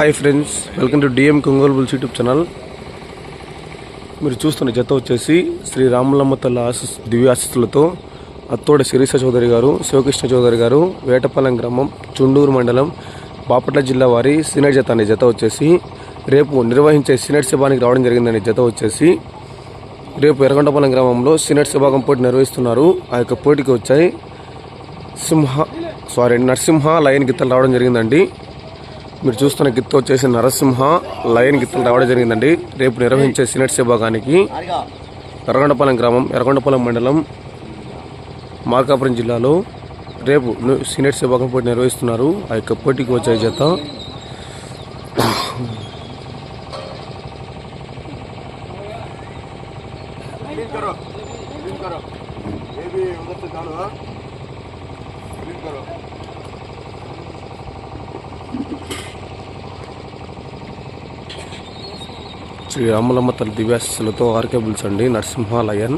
Hi friends welcome to D M కొంగోలు bulls YouTube channel. మీరు చూస్తున్న జత వచ్చేసి శ్రీ రాములమ్మ తల్ల ఆశీస్ దివ్య ఆశీస్సులతో అత్తోడ శిరీష చౌదరి గారు శివకృష్ణ చౌదరి గారు వేటపాలెం గ్రామం చుండూరు మండలం బాపట్ల జిల్లా వారి సీనియర్ జత అనే జత వచ్చేసి రేపు నిర్వహించే సీనియర్ సభానికి రావడం జరిగిందనే జత వచ్చేసి రేపు ఎర్రగొండపాలెం గ్రామంలో సీనియర్ శిభాగం పోటీ నిర్వహిస్తున్నారు. ఆ యొక్క పోటీకి వచ్చాయి సింహ సారీ నరసింహ లయన్ గిత్తలు రావడం జరిగిందండి. మీరు చూస్తున్న గిత్తు వచ్చేసి నరసింహ లయన్ గిత్తులు రావడం జరిగిందండి. రేపు నిర్వహించే సినెట్ విభాగానికి ఎర్రగొండపాలెం గ్రామం ఎర్రగొండపాలెం మండలం మార్కాపురం జిల్లాలో రేపు సినెట్ విభాగం పోటీ నిర్వహిస్తున్నారు. ఆ యొక్క పోటీకి వచ్చే చేత శ్రీ రాములమ్మ తల్లి దివ్యాశస్సులతో ఆర్కేబుల్స్ అండి నరసింహాలయన్.